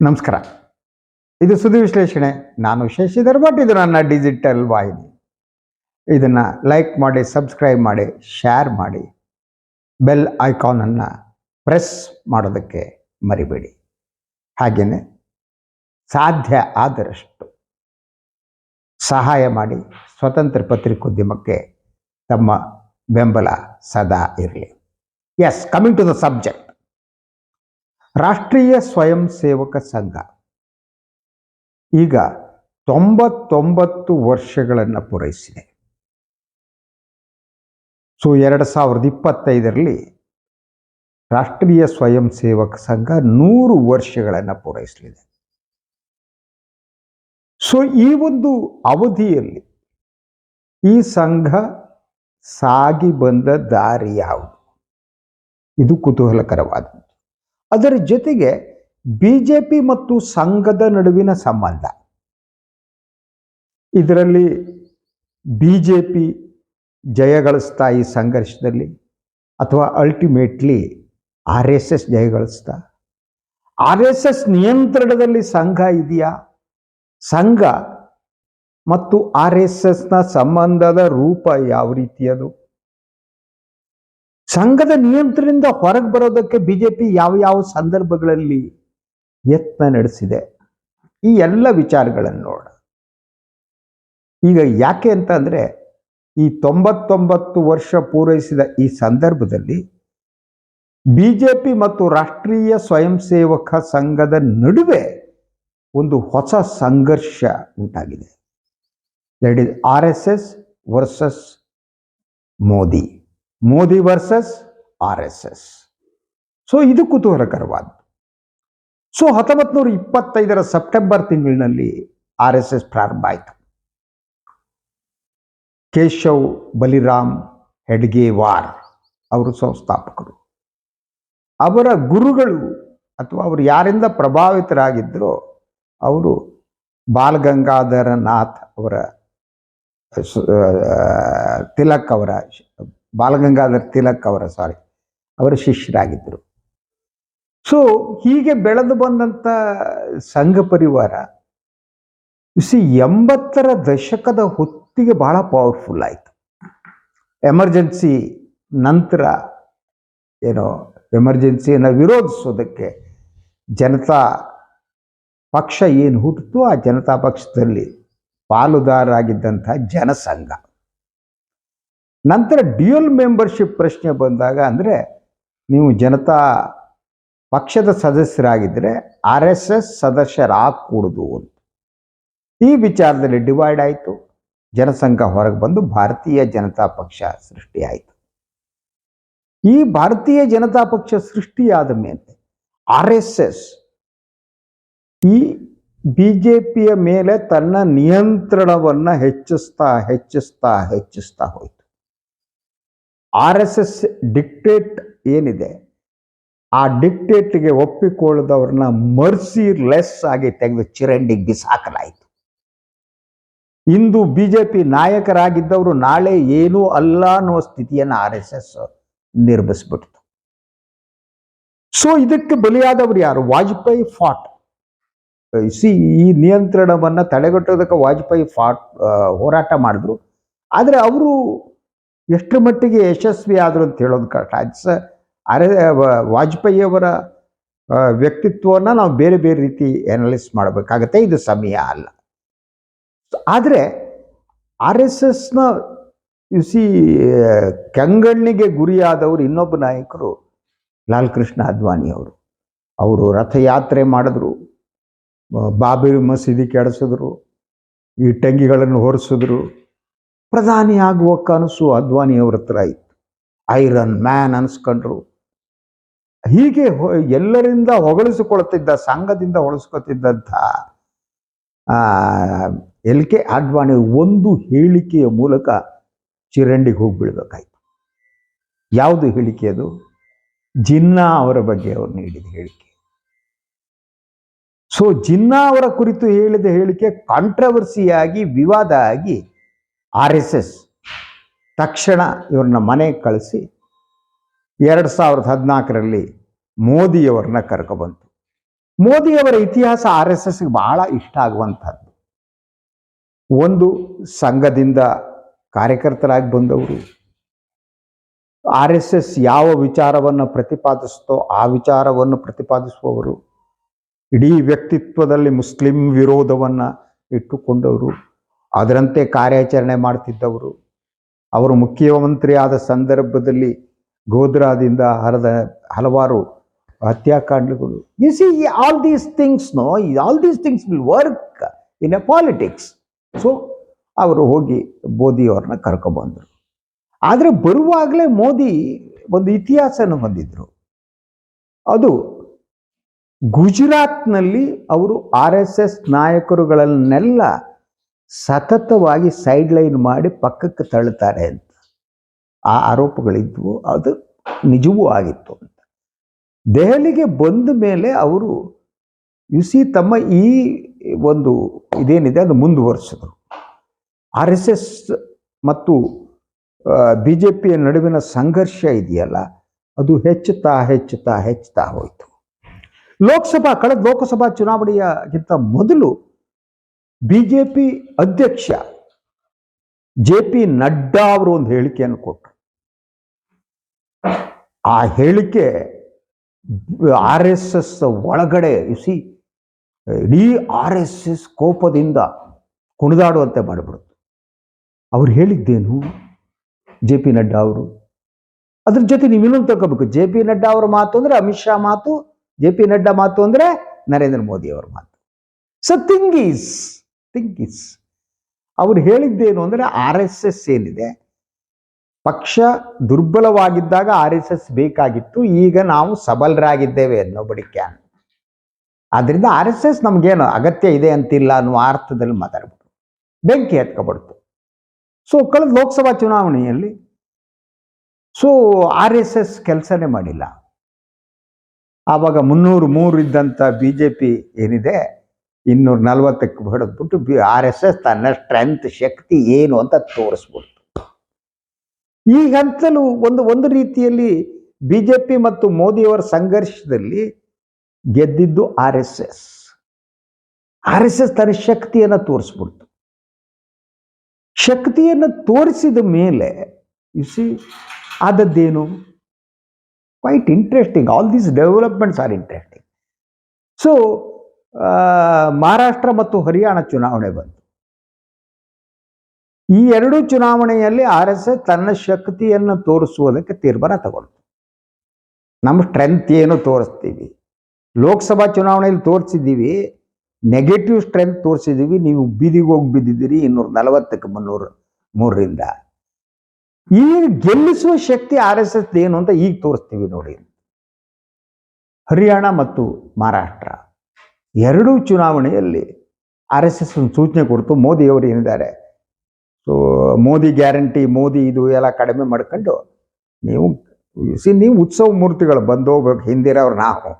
ನಮಸ್ಕಾರ. ಇದು ಸುದ್ದಿ ವಿಶ್ಲೇಷಣೆ. ನಾನು ಶಶಿಧರ್ ಭಟ್ ಇದು ನನ್ನ ಡಿಜಿಟಲ್ ವಾಹಿನಿ. ಇದನ್ನು ಲೈಕ್ ಮಾಡಿ ಸಬ್ಸ್ಕ್ರೈಬ್ ಮಾಡಿ ಶೇರ್ ಮಾಡಿ. ಬೆಲ್ ಐಕಾನನ್ನು ಪ್ರೆಸ್ ಮಾಡೋದಕ್ಕೆ ಮರಿಬೇಡಿ. ಹಾಗೆಯೇ ಸಾಧ್ಯ ಆದರಷ್ಟು ಸಹಾಯ ಮಾಡಿ, ಸ್ವತಂತ್ರ ಪತ್ರಿಕೋದ್ಯಮಕ್ಕೆ ತಮ್ಮ ಬೆಂಬಲ ಸದಾ ಇರಲಿ. Yes coming to the subject Rashtriya Swayam Sevak ಸಂಘ. ಈಗ ತೊಂಬತ್ತೊಂಬತ್ತು ವರ್ಷಗಳನ್ನು ಪೂರೈಸಿದೆ. ಸೊ, ಎರಡು ಸಾವಿರದ ಇಪ್ಪತ್ತೈದರಲ್ಲಿ ರಾಷ್ಟ್ರೀಯ ಸ್ವಯಂ ಸೇವಕ ಸಂಘ ನೂರು ವರ್ಷಗಳನ್ನು ಪೂರೈಸಲಿದೆ. ಸೊ, ಈ ಒಂದು ಅವಧಿಯಲ್ಲಿ ಈ ಸಂಘ ಸಾಗಿ ಬಂದ ದಾರಿ ಯಾವುದು? ಇದು ಕುತೂಹಲಕರವಾದದ್ದು. ಅದರ ಜೊತೆಗೆ ಬಿ ಜೆ ಪಿ ಮತ್ತು ಸಂಘದ ನಡುವಿನ ಸಂಬಂಧ. ಇದರಲ್ಲಿ ಬಿ ಜೆ ಪಿ ಜಯಗಳಿಸ್ತಾ ಈ ಸಂಘರ್ಷದಲ್ಲಿ ಅಥವಾ ಅಲ್ಟಿಮೇಟ್ಲಿ ಆರ್ ಎಸ್ ಎಸ್ ಜಯಗಳಿಸ್ತಾ ಆರ್ ಎಸ್ ಎಸ್ ನಿಯಂತ್ರಣದಲ್ಲಿ ಸಂಘ ಇದೆಯಾ? ಸಂಘ ಮತ್ತು ಆರ್ ಎಸ್ ಎಸ್ನ ಸಂಬಂಧದ ರೂಪ ಯಾವ ರೀತಿಯದು? ಸಂಘದ ನಿಯಂತ್ರಣದಿಂದ ಹೊರಗೆ ಬರೋದಕ್ಕೆ ಬಿಜೆಪಿ ಯಾವ ಯಾವ ಸಂದರ್ಭಗಳಲ್ಲಿ ಯತ್ನ ನಡೆಸಿದೆ? ಈ ಎಲ್ಲ ವಿಚಾರಗಳನ್ನು ನೋಡ ಈಗ ಯಾಕೆ ಅಂತ ಅಂದರೆ, ಈ ತೊಂಬತ್ತೊಂಬತ್ತು ವರ್ಷ ಪೂರೈಸಿದ ಈ ಸಂದರ್ಭದಲ್ಲಿ ಬಿ ಜೆ ಪಿ ಮತ್ತು ರಾಷ್ಟ್ರೀಯ ಸ್ವಯಂ ಸೇವಕ ಸಂಘದ ನಡುವೆ ಒಂದು ಹೊಸ ಸಂಘರ್ಷ ಉಂಟಾಗಿದೆ. That is R S S versus Modi. Modi versus R S S so ಇದು ಕುತೂಹಲಕರವಾದ ಸೊ ಹತ್ತೊಂಬತ್ತು ನೂರ ಇಪ್ಪತ್ತೈದರ ಸೆಪ್ಟೆಂಬರ್ ತಿಂಗಳಿನಲ್ಲಿ ಆರ್ ಎಸ್ ಎಸ್ ಪ್ರಾರಂಭ ಆಯಿತು. ಕೇಶವ್ ಬಲಿರಾಮ್ ಹೆಡ್ಗೇವಾರ್ ಅವರು ಸಂಸ್ಥಾಪಕರು. ಅವರ ಗುರುಗಳು ಅಥವಾ ಅವರು ಯಾರಿಂದ ಪ್ರಭಾವಿತರಾಗಿದ್ದರೋ ಅವರು ಬಾಲಗಂಗಾಧರ ನಾಥ್ ಅವರ ತಿಲಕ್ ಅವರ ಬಾಲಗಂಗಾಧರ್ ತಿಲಕ್ ಅವರ ಸಾರಿ ಅವರ ಶಿಷ್ಯರಾಗಿದ್ದರು. ಸೊ ಹೀಗೆ ಬೆಳೆದು ಬಂದಂಥ ಸಂಘ ಪರಿವಾರ ಸಿ ಎಂಬತ್ತರ ದಶಕದ ಹೊತ್ತಿಗೆ ಬಹಳ ಪವರ್ಫುಲ್ ಆಯಿತು. ಎಮರ್ಜೆನ್ಸಿ ನಂತರ, ಏನೋ ಎಮರ್ಜೆನ್ಸಿಯನ್ನು ವಿರೋಧಿಸೋದಕ್ಕೆ ಜನತಾ ಪಕ್ಷ ಏನು ಹುಟ್ಟಿತು ಆ ಜನತಾ ಪಕ್ಷದಲ್ಲಿ ಪಾಲುದಾರರಾಗಿದ್ದಂಥ ಜನಸಂಘ. ನಂತರ ಡ್ಯೂಯಲ್ ಮೆಂಬರ್ಶಿಪ್ ಪ್ರಶ್ನೆ ಬಂದಾಗ ಅಂದರೆ ನೀವು ಜನತಾ ಪಕ್ಷದ ಸದಸ್ಯರಾಗಿದ್ದರೆ ಆರ್ ಎಸ್ ಎಸ್ ಸದಸ್ಯರಾಗಕೂಡದು ಅಂತ. ಈ ವಿಚಾರದಲ್ಲಿ ಡಿವೈಡ್ ಆಯಿತು. ಜನಸಂಘ ಹೊರಗೆ ಬಂದು ಭಾರತೀಯ ಜನತಾ ಪಕ್ಷ ಸೃಷ್ಟಿಯಾಯಿತು ಈ ಭಾರತೀಯ ಜನತಾ ಪಕ್ಷ ಸೃಷ್ಟಿಯಾದ ಮೇಲೆ ಆರ್ ಎಸ್ ಎಸ್ ಈ ಪಿಯ ಮೇಲೆ ತನ್ನ ನಿಯಂತ್ರಣವನ್ನು ಹೆಚ್ಚಿಸ್ತಾ ಹೆಚ್ಚಿಸ್ತಾ ಹೆಚ್ಚಿಸ್ತಾ ಹೋಯಿತು. ಆರ್ ಎಸ್ ಎಸ್ ಡಿಕ್ಟೇಟ್ ಏನಿದೆ, ಆ ಡಿಕ್ಟೇಟ್ಗೆ ಒಪ್ಪಿಕೊಳ್ಳದವ್ರನ್ನ ಮರ್ಸಿ ಲೆಸ್ ಆಗಿ ತೆಗೆದು ಚಿರಂಡಿ ಬಿಸಾಕಲಾಯಿತು. ಇಂದು ಬಿ ಜೆ ಪಿ ನಾಯಕರಾಗಿದ್ದವರು ನಾಳೆ ಏನೂ ಅಲ್ಲ ಅನ್ನುವ ಸ್ಥಿತಿಯನ್ನು ಆರ್ ಎಸ್ ಎಸ್ ನಿರ್ಮಿಸ್ಬಿಡ್ತು. ಸೊ ಇದಕ್ಕೆ ಬಲಿಯಾದವರು ಯಾರು? ವಾಜಪೇಯಿ ಫಾಟ್. ಸಿ, ಈ ನಿಯಂತ್ರಣವನ್ನು ತಡೆಗಟ್ಟೋದಕ್ಕೆ ವಾಜಪೇಯಿ ಫಾಟ್ ಹೋರಾಟ ಮಾಡಿದ್ರು. ಆದರೆ ಅವರು ಎಷ್ಟರ ಮಟ್ಟಿಗೆ ಯಶಸ್ವಿ ಆದರು ಅಂತ ಹೇಳೋದು ಕಷ್ಟ. ಇಟ್ಸ್ ಅರೆ ವಾಜಪೇಯಿಯವರ ವ್ಯಕ್ತಿತ್ವವನ್ನು ನಾವು ಬೇರೆ ಬೇರೆ ರೀತಿ ಅನಲೈಸ್ ಮಾಡಬೇಕಾಗತ್ತೆ. ಇದು ಸಮಯ ಅಲ್ಲ. ಆದರೆ ಆರ್ ಎಸ್ ಎಸ್ನ ಸಿ ಕೆಂಗಣ್ಣಿಗೆ ಗುರಿಯಾದವರು ಇನ್ನೊಬ್ಬ ನಾಯಕರು ಲಾಲ್ ಕೃಷ್ಣ ಅದ್ವಾನಿ ಅವರು ರಥಯಾತ್ರೆ ಮಾಡಿದ್ರು, ಬಾಬರಿ ಮಸೀದಿ ಕೆಡಿಸಿದ್ರು, ಈ ಟಂಗಿಗಳನ್ನು ಹೊರಿಸಿದ್ರು. ಪ್ರಧಾನಿ ಆಗುವ ಕನಸು ಅದ್ವಾನಿಯವ್ರ ಹತ್ರ ಇತ್ತು. ಐರನ್ ಮ್ಯಾನ್ ಅನ್ಸ್ಕೊಂಡ್ರು. ಹೀಗೆ ಎಲ್ಲರಿಂದ ಹೊಗಳಿಸಿಕೊಳ್ತಿದ್ದ, ಸಂಘದಿಂದ ಹೊಗಳಿಸ್ಕೊತಿದ್ದಂಥ ಎಲ್ ಕೆ ಅಡ್ವಾಣಿ ಒಂದು ಹೇಳಿಕೆಯ ಮೂಲಕ ಚಿರಂಡಿಗೆ ಹೋಗ್ಬಿಡ್ಬೇಕಾಯ್ತು ಯಾವುದು ಹೇಳಿಕೆ ಅದು? ಜಿನ್ನಾ ಅವರ ಬಗ್ಗೆ ಅವರು ನೀಡಿದ ಹೇಳಿಕೆ. ಸೊ ಜಿನ್ನಾ ಅವರ ಕುರಿತು ಹೇಳಿದ ಹೇಳಿಕೆ ಕಾಂಟ್ರವರ್ಸಿಯಾಗಿ ವಿವಾದ ಆಗಿ ಆರ್ ಎಸ್ ಎಸ್. ತಕ್ಷಣ ಇವ್ರನ್ನ ಮನೆಗೆ ಕಳಿಸಿ ಎರಡು ಸಾವಿರದ ಹದಿನಾಲ್ಕರಲ್ಲಿ ಮೋದಿಯವ್ರನ್ನ ಕರ್ಕೊಬಂತು. ಮೋದಿಯವರ ಇತಿಹಾಸ ಆರ್ ಎಸ್ ಎಸ್ಗೆ ಬಹಳ ಇಷ್ಟ ಆಗುವಂಥದ್ದು. ಒಂದು ಸಂಘದಿಂದ ಕಾರ್ಯಕರ್ತರಾಗಿ ಬಂದವರು. ಆರ್ ಎಸ್ ಎಸ್ ಯಾವ ವಿಚಾರವನ್ನು ಪ್ರತಿಪಾದಿಸ್ತೋ ಆ ವಿಚಾರವನ್ನು ಪ್ರತಿಪಾದಿಸುವವರು. ಇಡೀ ವ್ಯಕ್ತಿತ್ವದಲ್ಲಿ ಮುಸ್ಲಿಂ ವಿರೋಧವನ್ನು ಇಟ್ಟುಕೊಂಡವರು. ಅದರಂತೆ ಕಾರ್ಯಾಚರಣೆ ಮಾಡ್ತಿದ್ದವರು. ಅವರು ಮುಖ್ಯಮಂತ್ರಿ ಆದ ಸಂದರ್ಭದಲ್ಲಿ ಗೋಧ್ರಾದಿಂದ ಹರಿದ ಹಲವಾರು ಹತ್ಯಾಕಾಂಡಗಳು. You see all these things no all these things will work in a politics so ಅವರು ಹೋಗಿ ಮೋದಿಯವ್ರನ್ನ ಕರ್ಕೊಬಂದರು ಆದರೆ ಬರುವಾಗಲೇ ಮೋದಿ ಒಂದು ಇತಿಹಾಸನ ಹೊಂದಿದ್ರು. ಅದು ಗುಜರಾತ್ನಲ್ಲಿ ಅವರು ಆರ್ ಎಸ್ ಎಸ್ ನಾಯಕರುಗಳನ್ನೆಲ್ಲ ಸತತವಾಗಿ ಸೈಡ್ ಲೈನ್ ಮಾಡಿ ಪಕ್ಕಕ್ಕೆ ತಳ್ಳುತ್ತಾರೆ ಅಂತ. ಆ ಆರೋಪಗಳಿದ್ವು, ಅದು ನಿಜವೂ ಆಗಿತ್ತು ಅಂತ. ದೆಹಲಿಗೆ ಬಂದ ಮೇಲೆ ಅವರು, ಯು ಸಿ ತಮ್ಮ ಈ ಒಂದು ಇದೇನಿದೆ, ಅದು ಮುಂದುವರಿಸಿದ್ರು. ಆರ್ ಎಸ್ ಎಸ್ ಮತ್ತು ಬಿ ಜೆ ಪಿಯ ನಡುವಿನ ಸಂಘರ್ಷ ಇದೆಯಲ್ಲ, ಅದು ಹೆಚ್ಚುತ್ತಾ ಹೆಚ್ಚುತ್ತಾ ಹೆಚ್ಚುತ್ತಾ ಹೋಯಿತು. ಲೋಕಸಭಾ, ಕಳೆದ ಲೋಕಸಭಾ ಚುನಾವಣೆಯಗಿಂತ ಮೊದಲು ಬಿ ಜೆ ಅಧ್ಯಕ್ಷ ಜೆ ಪಿ ನಡ್ಡಾ ಅವರು ಒಂದು ಹೇಳಿಕೆಯನ್ನು ಕೊಟ್ಟರು ಆ ಹೇಳಿಕೆ ಆರ್ ಎಸ್ ಎಸ್ ಒಳಗಡೆ ಸಿ ಇಡೀ ಆರ್ ಎಸ್ ಎಸ್ ಕೋಪದಿಂದ ಕುಣಿದಾಡುವಂತೆ ಮಾಡಿಬಿಡುತ್ತೆ. ಅವ್ರು ಹೇಳಿದ್ದೇನು? ಜೆ ಪಿ ನಡ್ಡಾ ಅವರು? ಅದ್ರ ಜೊತೆ ನೀವು ಇನ್ನೊಂದು ತಗೋಬೇಕು ಜೆ ಪಿ ನಡ್ಡಾ ಅವರ ಮಾತು ಅಂದ್ರೆ ಅಮಿತ್ ಶಾ ಮಾತು, ಜೆ ಪಿ ನಡ್ಡಾ ಮಾತು ಅಂದ್ರೆ ನರೇಂದ್ರ ಮೋದಿ ಅವರ ಮಾತು. So thing is thing is. ಅವ್ರು ಹೇಳಿದ್ದೇನು ಅಂದ್ರೆ ಆರ್ ಎಸ್ ಎಸ್ ಏನಿದೆ? ಪಕ್ಷ ದುರ್ಬಲವಾಗಿದ್ದಾಗ ಆರ್ ಎಸ್ ಎಸ್ ಬೇಕಾಗಿತ್ತು, ಈಗ ನಾವು ಸಬಲರಾಗಿದ್ದೇವೆ ಅನ್ನೋ ಕ್ಯಾನ್ ಆದ್ದರಿಂದ ಆರ್ ಎಸ್ ಎಸ್ ನಮಗೇನು ಅಗತ್ಯ ಇದೆ ಅಂತಿಲ್ಲ ಅನ್ನುವ ಅರ್ಥದಲ್ಲಿ ಮಾತಾಡ್ಬಿಟ್ಟು ಬೆಂಕಿ ಹತ್ಕೊಬಾರ್ದು ಸೊ ಕಳೆದ ಲೋಕಸಭಾ ಚುನಾವಣೆಯಲ್ಲಿ ಸೊ ಆರ್ ಎಸ್ ಎಸ್ ಕೆಲಸನೇ ಮಾಡಿಲ್ಲ. ಆವಾಗ ಮುನ್ನೂರು ಮೂರು ಇದ್ದಂಥ ಬಿ ಜೆ ಪಿ ಏನಿದೆ ಇನ್ನೂರ ನಲ್ವತ್ತಕ್ಕೆ ಹೊಡೆದ್ಬಿಟ್ಟು ಬಿ ಆರ್ ಎಸ್ ಎಸ್ ತನ್ನ ಸ್ಟ್ರೆಂತ್ ಶಕ್ತಿ ಏನು ಅಂತ ತೋರಿಸ್ಬಿಡ್ತು. ಈಗಂತಲೂ ಒಂದು ಒಂದು ರೀತಿಯಲ್ಲಿ ಬಿ ಜೆ ಪಿ ಮತ್ತು ಮೋದಿಯವರ ಸಂಘರ್ಷದಲ್ಲಿ ಗೆದ್ದಿದ್ದು R S S. R S S ತನ್ನ ಶಕ್ತಿಯನ್ನು ತೋರಿಸ್ಬಿಡ್ತು. ಶಕ್ತಿಯನ್ನು ತೋರಿಸಿದ ಮೇಲೆ you see ಆದದ್ದೇನು? Quite interesting all these developments are interesting so Maharashtra ಮತ್ತು ಹರಿಯಾಣ ಚುನಾವಣೆ ಬಂತು. ಈ ಎರಡು ಚುನಾವಣೆಯಲ್ಲಿ ಆರ್ ಎಸ್ ಎಸ್ ತನ್ನ ಶಕ್ತಿಯನ್ನು ತೋರಿಸುವುದಕ್ಕೆ ತೀರ್ಮಾನ ತಗೊಳ್ತು ನಮ್ಮ ಸ್ಟ್ರೆಂತ್ ಏನು ತೋರಿಸ್ತೀವಿ? ಲೋಕಸಭಾ ಚುನಾವಣೆಯಲ್ಲಿ ತೋರಿಸಿದ್ದೀವಿ ನೆಗೆಟಿವ್ ಸ್ಟ್ರೆಂತ್ ತೋರಿಸಿದ್ದೀವಿ, ನೀವು ಬೀದಿಗೆ ಹೋಗಿ ಬಿದ್ದಿದ್ದೀರಿ ಇನ್ನೂರ ನಲವತ್ತಕ್ಕೆ ಮುನ್ನೂರು, ಮೂರರಿಂದ. ಈ ಗೆಲ್ಲಿಸುವ ಶಕ್ತಿ ಆರ್ ಎಸ್ ಎಸ್ ಏನು ಅಂತ ಈಗ ತೋರಿಸ್ತೀವಿ ನೋಡಿ. ಹರಿಯಾಣ ಮತ್ತು ಮಹಾರಾಷ್ಟ್ರ. ಎರಡೂ ಚುನಾವಣೆಯಲ್ಲಿ ಆರ್ ಎಸ್ ಎಸ್ ಒಂದು ಸೂಚನೆ ಕೊಡ್ತು ಮೋದಿಯವರು ಏನಿದ್ದಾರೆ? ಸೊ ಮೋದಿ ಗ್ಯಾರಂಟಿ, ಮೋದಿ ಇದು ಎಲ್ಲ ಕಡಿಮೆ ಮಾಡ್ಕೊಂಡು ನೀವು ಸಿ ನೀವು ಉತ್ಸವ ಮೂರ್ತಿಗಳು ಬಂದು ಹೋಗ್ಬೇಕು ಹಿಂದಿರೋರು ನಾವು.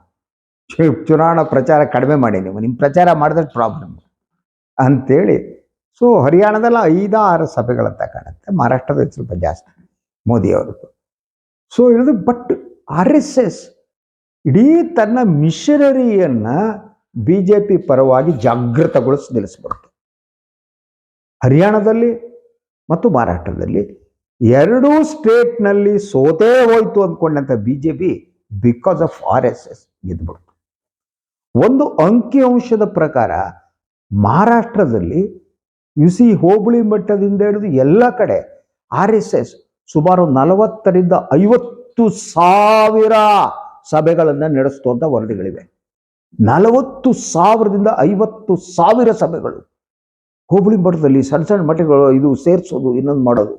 ಚುನಾವಣಾ ಪ್ರಚಾರ ಕಡಿಮೆ ಮಾಡಿ ನೀವು, ನಿಮ್ಮ ಪ್ರಚಾರ ಮಾಡಿದ್ರೆ ಪ್ರಾಬ್ಲಮ್ ಅಂತೇಳಿ ಸೊ ಹರಿಯಾಣದಲ್ಲಿ ಐದು ಆರು ಸಭೆಗಳಂತ ಕಾಣುತ್ತೆ ಮಹಾರಾಷ್ಟ್ರದಲ್ಲಿ ಸ್ವಲ್ಪ ಜಾಸ್ತಿ, ಮೋದಿ ಅವ್ರದ್ದು. ಸೊ ಇಳಿದು ಬಟ್ ಆರ್ ಎಸ್ ಎಸ್ ಇಡೀ ತನ್ನ ಮಿಷನರಿಯನ್ನು ಬಿ ಜೆ ಪಿ ಪರವಾಗಿ ಜಾಗೃತಗೊಳಿಸಿ, ನಿಲ್ಲಿಸ್ಬಿಡ್ತು. ಹರಿಯಾಣದಲ್ಲಿ ಮತ್ತು ಮಹಾರಾಷ್ಟ್ರದಲ್ಲಿ ಎರಡೂ ಸ್ಟೇಟ್ನಲ್ಲಿ ಸೋತೇ ಹೋಯ್ತು ಅಂದ್ಕೊಂಡಂಥ B J because of R S S ಗೆದ್ಬಿಡ್ತು ಒಂದು ಅಂಕಿಅಂಶದ ಪ್ರಕಾರ ಮಹಾರಾಷ್ಟ್ರದಲ್ಲಿ ಯುಸಿ ಹೋಬಳಿ ಮಟ್ಟದಿಂದ ಹಿಡಿದು ಎಲ್ಲ ಕಡೆ ಆರ್ ಎಸ್ ಎಸ್ ಸುಮಾರು ನಲವತ್ತರಿಂದ ಐವತ್ತು ಸಾವಿರ ಸಭೆಗಳನ್ನು ನಡೆಸ್ತು ಅಂತ ವರದಿಗಳಿವೆ. ನಲವತ್ತು ಸಾವಿರದಿಂದ ಐವತ್ತು ಸಾವಿರ ಸಭೆಗಳು. ಹೋಬಳಿ ಮಠದಲ್ಲಿ ಸಣ್ಣ ಸಣ್ಣ ಮಠಗಳು ಇದು ಸೇರಿಸೋದು, ಇನ್ನೊಂದು ಮಾಡೋದು.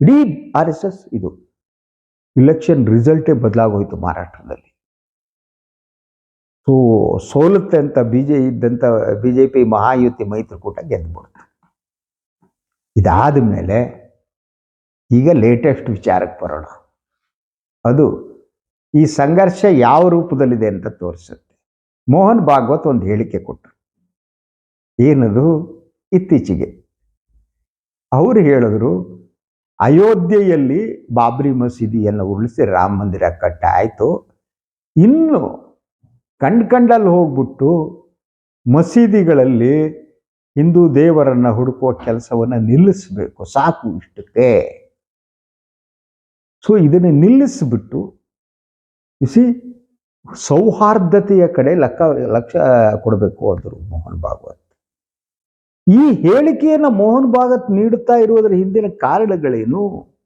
ಇಡೀ ಆರ್ ಎಸ್ ಎಸ್ ಇದು. ಇಲೆಕ್ಷನ್ ರಿಸಲ್ಟೇ ಬದಲಾಗೋಯ್ತು ಮಹಾರಾಷ್ಟ್ರದಲ್ಲಿ. ಸೊ, ಸೋಲುತ್ತೆ ಅಂತ ಬಿ ಜೆ ಇದ್ದಂಥ ಬಿ ಜೆ ಪಿ ಮಹಾಯುತಿ ಮೈತ್ರಿಕೂಟ ಗೆದ್ದುಬಿಡ್ತು ಇದಾದ ಮೇಲೆ ಈಗ ಲೇಟೆಸ್ಟ್ ವಿಚಾರಕ್ಕೆ ಬರೋಣ. ಅದು ಈ ಸಂಘರ್ಷ ಯಾವ ರೂಪದಲ್ಲಿದೆ ಅಂತ ತೋರಿಸುತ್ತೆ. ಮೋಹನ್ ಭಾಗವತ್ ಒಂದು ಹೇಳಿಕೆ ಕೊಟ್ಟರು ಏನದು? ಇತ್ತೀಚೆಗೆ. ಅವರು ಹೇಳಿದ್ರು, ಅಯೋಧ್ಯೆಯಲ್ಲಿ ಬಾಬ್ರಿ ಮಸೀದಿಯನ್ನು ಉರುಳಿಸಿ ರಾಮ ಮಂದಿರ ಕಟ್ಟ ಆಯಿತು. ಇನ್ನು ಕಂಡ್ ಕಂಡಲ್ಲಿ ಹೋಗ್ಬಿಟ್ಟು ಮಸೀದಿಗಳಲ್ಲಿ ಹಿಂದೂ ದೇವರನ್ನು ಹುಡುಕುವ ಕೆಲಸವನ್ನು ನಿಲ್ಲಿಸಬೇಕು. ಸಾಕು ಇಷ್ಟಕ್ಕೆ. ಸೊ ಇದನ್ನು ನಿಲ್ಲಿಸಿಬಿಟ್ಟು ಸಿ ಸೌಹಾರ್ದತೆಯ ಕಡೆ ಲಕ್ಕ, ಲಕ್ಷ ಕೊಡಬೇಕು ಅಂದರು ಮೋಹನ್ ಭಾಗವತ್. ಈ ಹೇಳಿಕೆಯನ್ನು ಮೋಹನ್ ಭಾಗವತ್ ನೀಡುತ್ತಾ ಇರುವುದರ ಹಿಂದಿನ ಕಾರಣಗಳೇನು?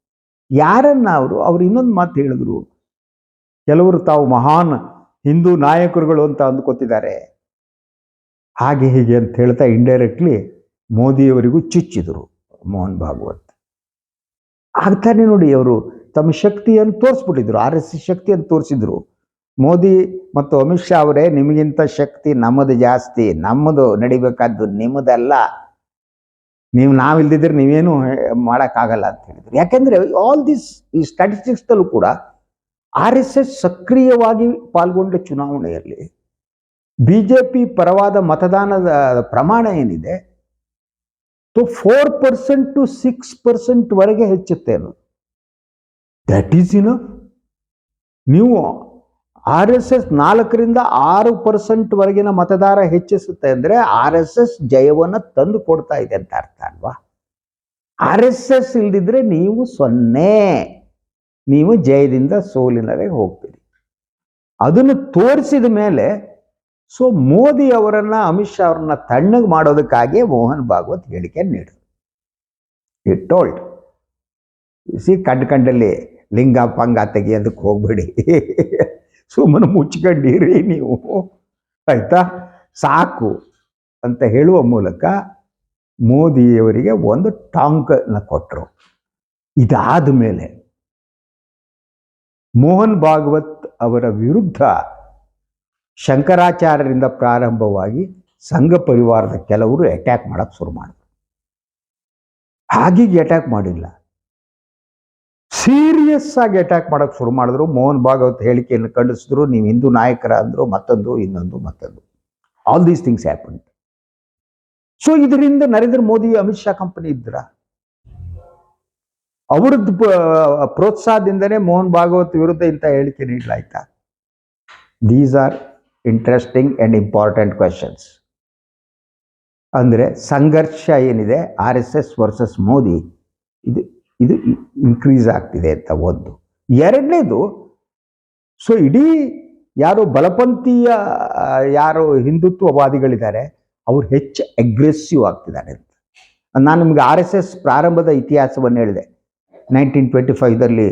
ಯಾರನ್ನ ಅವರು, ಅವ್ರು ಇನ್ನೊಂದು ಮಾತು ಹೇಳಿದ್ರು. ಕೆಲವರು ತಾವು ಮಹಾನ್ ಹಿಂದೂ ನಾಯಕರುಗಳು ಅಂತ ಅಂದ್ಕೋತಿದ್ದಾರೆ. ಹಾಗೆ ಹೀಗೆ ಅಂತ ಹೇಳ್ತಾ ಇಂಡೈರೆಕ್ಟ್ಲಿ ಮೋದಿಯವರಿಗೂ ಚುಚ್ಚಿದರು ಮೋಹನ್ ಭಾಗವತ್. ಆಗ್ತಾನೆ ನೋಡಿ, ಅವರು ತಮ್ಮ ಶಕ್ತಿಯನ್ನು ತೋರಿಸ್ಬಿಟ್ಟಿದ್ರು, ಆರ್ ಎಸ್ ಎಸ್ ಶಕ್ತಿಯನ್ನು ತೋರಿಸಿದ್ರು. ಮೋದಿ ಮತ್ತು ಅಮಿತ್ ಶಾ ಅವರೇ ನಿಮಗಿಂತ ಶಕ್ತಿ ನಮ್ಮದು ಜಾಸ್ತಿ, ನಮ್ಮದು ನಡಿಬೇಕಾದ್ದು ನಿಮ್ಮದಲ್ಲ. ನೀವು ನಾವಿಲ್ದಿದ್ರೆ ನೀವೇನು ಮಾಡೋಕ್ಕಾಗಲ್ಲ ಅಂತ ಹೇಳಿದ್ರು. ಯಾಕೆಂದ್ರೆ ಆಲ್ ದಿಸ್ ಈ ಸ್ಟ್ಯಾಟಿಸ್ಟಿಕ್ಸ್ದಲ್ಲೂ ಕೂಡ ಆರ್ ಎಸ್ ಎಸ್ ಸಕ್ರಿಯವಾಗಿ ಪಾಲ್ಗೊಂಡ ಚುನಾವಣೆಯಲ್ಲಿ ಬಿ ಜೆ ಪಿ ಪರವಾದ ಮತದಾನದ ಪ್ರಮಾಣ ಏನಿದೆ so four percent to six percent ವರೆಗೆ ಹೆಚ್ಚುತ್ತೆ ಅನ್ನೋದು. ದಟ್ ಈಸ್ ಇನ್ ನೀವು ಆರ್ ಎಸ್ ಎಸ್ ನಾಲ್ಕರಿಂದ ಆರು ಪರ್ಸೆಂಟ್ ವರೆಗಿನ ಮತದಾರ ಹೆಚ್ಚಿಸುತ್ತೆ ಅಂದ್ರೆ ಆರ್ ಎಸ್ ಎಸ್ ಜಯವನ್ನು ತಂದು ಕೊಡ್ತಾ ಇದೆ ಅಂತ ಅರ್ಥ ಅಲ್ವಾ? ಆರ್ ಎಸ್ ಎಸ್ ಇಲ್ದಿದ್ರೆ ನೀವು ಸೊನ್ನೆ. ನೀವು ಜಯದಿಂದ ಸೋಲಿನವರೆಗೆ ಹೋಗ್ತೀರಿ. ಅದನ್ನು ತೋರಿಸಿದ ಮೇಲೆ ಸೊ ಮೋದಿ ಅವರನ್ನ, ಅಮಿತ್ ಶಾ ಅವರನ್ನ ತಣ್ಣಗೆ ಮಾಡೋದಕ್ಕಾಗಿ ಮೋಹನ್ ಭಾಗವತ್ ಹೇಳಿಕೆ ನೀಡಿದ್ರು. ಇಟ್ ಟೋಲ್ಡ್ ಸಿ ಕಂಡು ಕಂಡಲ್ಲಿ ಲಿಂಗ, ಪಂಗ ತೆಗಿಯೋದಕ್ಕೆ ಹೋಗ್ಬೇಡಿ. ಸುಮ್ಮನೆ ಮುಚ್ಕೊಂಡಿರಿ ನೀವು. ಆಯ್ತಾ? ಸಾಕು ಅಂತ ಹೇಳುವ ಮೂಲಕ ಮೋದಿಯವರಿಗೆ ಒಂದು ಟಾಂಕನ್ನು ಕೊಟ್ಟರು ಇದಾದ ಮೇಲೆ ಮೋಹನ್ ಭಾಗವತ್ ಅವರ ವಿರುದ್ಧ ಶಂಕರಾಚಾರ್ಯರಿಂದ ಪ್ರಾರಂಭವಾಗಿ ಸಂಘ ಪರಿವಾರದ ಕೆಲವರು ಅಟ್ಯಾಕ್ ಮಾಡೋಕ್ಕೆ ಶುರು ಮಾಡಿದ್ರು. ಹಾಗೀಗೆ ಅಟ್ಯಾಕ್ ಮಾಡಿಲ್ಲ. ಸೀರಿಯಸ್ ಆಗಿ ಅಟ್ಯಾಕ್ ಮಾಡಕ್ಕೆ ಶುರು ಮಾಡಿದ್ರು. ಮೋಹನ್ ಭಾಗವತ್ ಹೇಳಿಕೆಯನ್ನು ಖಂಡಿಸಿದ್ರು. ನೀವು ಹಿಂದೂ ನಾಯಕರ ಅಂದ್ರು, ಮತ್ತೊಂದು, ಇನ್ನೊಂದು, ಮತ್ತೊಂದು. All these things happen so ಇದರಿಂದ ನರೇಂದ್ರ ಮೋದಿ, ಅಮಿತ್ ಶಾ ಕಂಪನಿ ಇದ್ರ? ಅವ್ರದ್ದು ಪ್ರೋತ್ಸಾಹದಿಂದನೇ ಮೋಹನ್ ಭಾಗವತ್ ವಿರುದ್ಧ ಇಂಥ ಹೇಳಿಕೆ ನೀಡಲಾಯ್ತಾ? These are interesting and important questions ಅಂದರೆ ಸಂಘರ್ಷ ಏನಿದೆ? R S S versus Modi. ಇದು ಇದು ಇನ್ಕ್ರೀಸ್ ಆಗ್ತಿದೆ ಅಂತ ಒಂದು. ಎರಡನೇದು ಸೊ ಇಡೀ ಯಾರು ಬಲಪಂಥೀಯ ಯಾರು ಹಿಂದುತ್ವವಾದಿಗಳಿದ್ದಾರೆ, ಅವ್ರು ಹೆಚ್ಚು ಅಗ್ರೆಸಿವ್ ಆಗ್ತಿದ್ದಾರೆ ಅಂತ. ನಾನು ನಿಮಗೆ ಆರ್ ಎಸ್ ಎಸ್ ಪ್ರಾರಂಭದ ಇತಿಹಾಸವನ್ನು ಹೇಳಿದೆ. ನೈನ್ಟೀನ್ ಟ್ವೆಂಟಿ ಫೈವ್ದಲ್ಲಿ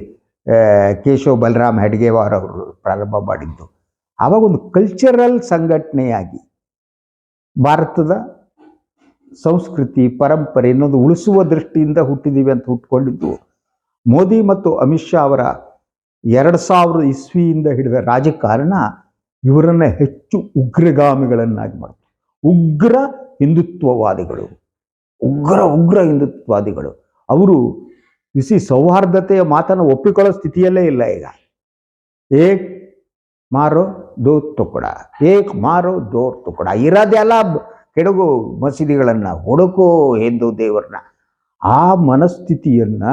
ಕೇಶವ್ ಬಲರಾಮ್ ಹೆಡ್ಗೇವಾರ್ ಅವರು ಪ್ರಾರಂಭ ಮಾಡಿದ್ದು. ಆವಾಗ ಒಂದು ಕಲ್ಚರಲ್ ಸಂಘಟನೆಯಾಗಿ ಭಾರತದ ಸಂಸ್ಕೃತಿ, ಪರಂಪರೆ ಇನ್ನೊಂದು ಉಳಿಸುವ ದೃಷ್ಟಿಯಿಂದ ಹುಟ್ಟಿದ್ದೀವಿ ಅಂತ ಹುಟ್ಕೊಂಡಿದ್ದು. ಮೋದಿ ಮತ್ತು ಅಮಿತ್ ಶಾ ಅವರ ಎರಡು ಸಾವಿರದ ಇಸ್ವಿಯಿಂದ ಹಿಡಿದ ರಾಜಕಾರಣ ಇವರನ್ನ ಹೆಚ್ಚು ಉಗ್ರಗಾಮಿಗಳನ್ನಾಗಿ ಮಾಡ್ತಾರೆ ಉಗ್ರ ಹಿಂದುತ್ವವಾದಿಗಳು. ಉಗ್ರ ಉಗ್ರ ಹಿಂದುತ್ವವಾದಿಗಳು. ಅವರು ಬಿಸಿ ಸೌಹಾರ್ದತೆಯ ಮಾತನ್ನು ಒಪ್ಪಿಕೊಳ್ಳೋ ಸ್ಥಿತಿಯಲ್ಲೇ ಇಲ್ಲ ಈಗ. ಏಕ್ ಮಾರೋ ದೋ ತುಕಡ. ಏಕ್ ಮಾರೋ ದೋ ತುಕಡ. ಇರೋದೆಲ್ಲ ಕೆಡಗು ಮಸೀದಿಗಳನ್ನು ಹುಡುಕೋ ಹಿಂದೂ ದೇವರನ್ನ. ಆ ಮನಸ್ಥಿತಿಯನ್ನ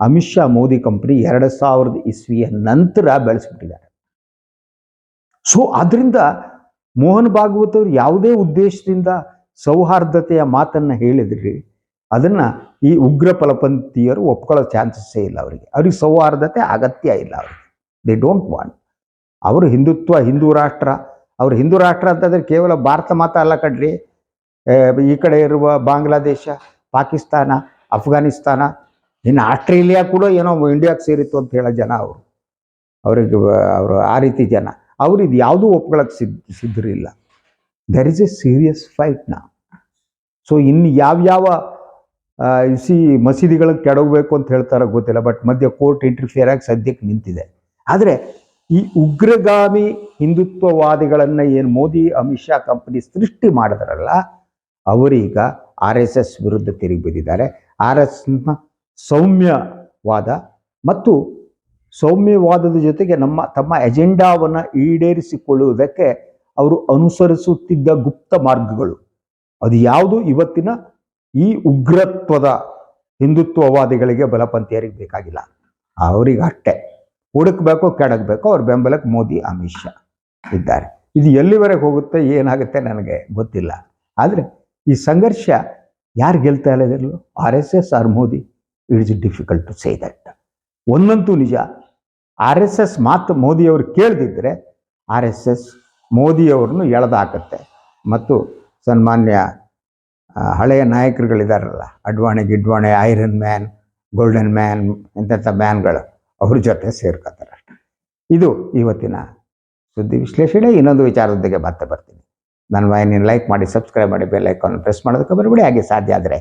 ಅಮಿತ್ ಶಾ, ಮೋದಿ ಕಂಪ್ನಿ ಎರಡು ಸಾವಿರದ ಇಸ್ವಿಯ ನಂತರ ಬೆಳೆಸ್ಬಿಟ್ಟಿದ್ದಾರೆ. ಸೊ ಅದರಿಂದ ಮೋಹನ್ ಭಾಗವತ್ ಅವರು ಯಾವುದೇ ಉದ್ದೇಶದಿಂದ ಸೌಹಾರ್ದತೆಯ ಮಾತನ್ನ ಹೇಳಿದ್ರಿ, ಅದನ್ನ ಈ ಉಗ್ರ ಫಲಪಂಥೀಯರು ಒಪ್ಕೊಳ್ಳೋ ಚಾನ್ಸಸ್ಸೇ ಇಲ್ಲ ಅವರಿಗೆ. ಅವ್ರಿಗೆ ಸೌಹಾರ್ದತೆ ಅಗತ್ಯ ಇಲ್ಲ ಅವರಿಗೆ. ದೇ ಡೋಂಟ್ ವಾಂಟ್ ಅವರು ಹಿಂದುತ್ವ, ಹಿಂದೂ ರಾಷ್ಟ್ರ. ಅವರು ಹಿಂದೂ ರಾಷ್ಟ್ರ ಅಂತಂದ್ರೆ ಕೇವಲ ಭಾರತ ಮಾತ್ರ ಅಲ್ಲ ಕಡ್ರಿ ಈ ಕಡೆ ಇರುವ ಬಾಂಗ್ಲಾದೇಶ, ಪಾಕಿಸ್ತಾನ, ಅಫ್ಘಾನಿಸ್ತಾನ ಇನ್ನು ಆಸ್ಟ್ರೇಲಿಯಾ ಕೂಡ ಏನೋ ಇಂಡಿಯಾಕ್ಕೆ ಸೇರಿತ್ತು ಅಂತ ಹೇಳೋ ಜನ ಅವರು. ಅವ್ರಿಗೆ ಅವರು ಆ ರೀತಿ ಜನ. ಅವ್ರು ಇದು ಯಾವುದೂ ಒಪ್ಕೊಳ್ಳೋಕೆ ಸಿದ್ಧ ಸಿದ್ಧರಿಲ್ಲ. There is a serious fight ನಾ ಸೊ ಇನ್ನು ಯಾವ್ಯಾವ ಸಿ ಮಸೀದಿಗಳಿಗೆ ಕೆಡಗಬೇಕು ಅಂತ ಹೇಳ್ತಾರೆ ಗೊತ್ತಿಲ್ಲ ಬಟ್ ಮಧ್ಯ ಕೋರ್ಟ್ ಇಂಟರ್ಫಿಯರ್ ಆಗಿ ಸದ್ಯಕ್ಕೆ ನಿಂತಿದೆ. ಆದರೆ, ಈ ಉಗ್ರಗಾಮಿ ಹಿಂದುತ್ವವಾದಿಗಳನ್ನು ಏನು ಮೋದಿ, ಅಮಿತ್ ಶಾ ಕಂಪನಿ ಸೃಷ್ಟಿ ಮಾಡಿದ್ರಲ್ಲ, ಅವರೀಗ ಆರ್ ಎಸ್ ಎಸ್ ವಿರುದ್ಧ ತಿರುಗಿ ಬಿದ್ದಿದ್ದಾರೆ. ಆರ್ ಎಸ್ ಸೌಮ್ಯವಾದ ಮತ್ತು ಸೌಮ್ಯವಾದದ ಜೊತೆಗೆ ನಮ್ಮ, ತಮ್ಮ ಎಜೆಂಡಾವನ್ನು ಈಡೇರಿಸಿಕೊಳ್ಳುವುದಕ್ಕೆ ಅವರು ಅನುಸರಿಸುತ್ತಿದ್ದ ಗುಪ್ತ ಮಾರ್ಗಗಳು. ಅದು ಯಾವುದು? ಇವತ್ತಿನ ಈ ಉಗ್ರತ್ವದ ಹಿಂದುತ್ವವಾದಿಗಳಿಗೆ ಬಲಪಂಥೀಯರಿಗೆ ಬೇಕಾಗಿಲ್ಲ. ಅವರಿಗೆ ಅಟ್ಟೆ. ಹುಡುಕ್ಬೇಕು ಕೆಡಗಬೇಕು ಅವ್ರ ಬೆಂಬಲಕ್ಕೆ ಮೋದಿ, ಅಮಿತ್ ಶಾ ಇದ್ದಾರೆ. ಇದು ಎಲ್ಲಿವರೆಗೆ ಹೋಗುತ್ತೆ, ಏನಾಗುತ್ತೆ ನನಗೆ ಗೊತ್ತಿಲ್ಲ. ಆದರೆ ಈ ಸಂಘರ್ಷ ಯಾರು ಗೆಲ್ತಾ ಇಲ್ಲ R S S, R Modi. It is difficult to say that ಒಂದಂತೂ ನಿಜ. ಆರ್ ಎಸ್ ಎಸ್ ಮಾತು ಮೋದಿಯವರು ಕೇಳದಿದ್ದರೆ ಆರ್ ಎಸ್ ಎಸ್ ಮೋದಿಯವ್ರನ್ನು ಎಳೆದಾಕತ್ತೆ. ಮತ್ತು ಸನ್ಮಾನ್ಯ ಹಳೆಯ ನಾಯಕರುಗಳಿದಾರಲ್ಲ, ಅಡ್ವಾಣಿ ಗಿಡ್ವಾಣಿ, ಐರನ್ ಮ್ಯಾನ್, ಗೋಲ್ಡನ್ ಮ್ಯಾನ್ ಇಂಥ ಮ್ಯಾನ್ಗಳು, ಅವ್ರ ಜೊತೆ ಸೇರ್ಕೋತಾರೆ ಇದು ಇವತ್ತಿನ ಸುದ್ದಿ ವಿಶ್ಲೇಷಣೆ. ಇನ್ನೊಂದು ವಿಚಾರದೊಂದಿಗೆ ಮತ್ತೆ ಬರ್ತೀನಿ. ನನ್ನ ವಾಹಿನಿ ಲೈಕ್ ಮಾಡಿ ಸಬ್ಸ್ಕ್ರೈಬ್ ಮಾಡಿ ಬೆಲ್ ಐಕಾನ್ ಪ್ರೆಸ್ ಮಾಡೋದಕ್ಕೆ ಬರಬೇಡಿ ಹಾಗೆ ಸಾಧ್ಯ ಆದರೆ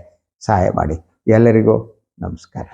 ಸಹಾಯ ಮಾಡಿ. ಎಲ್ಲರಿಗೂ ನಮಸ್ಕಾರ.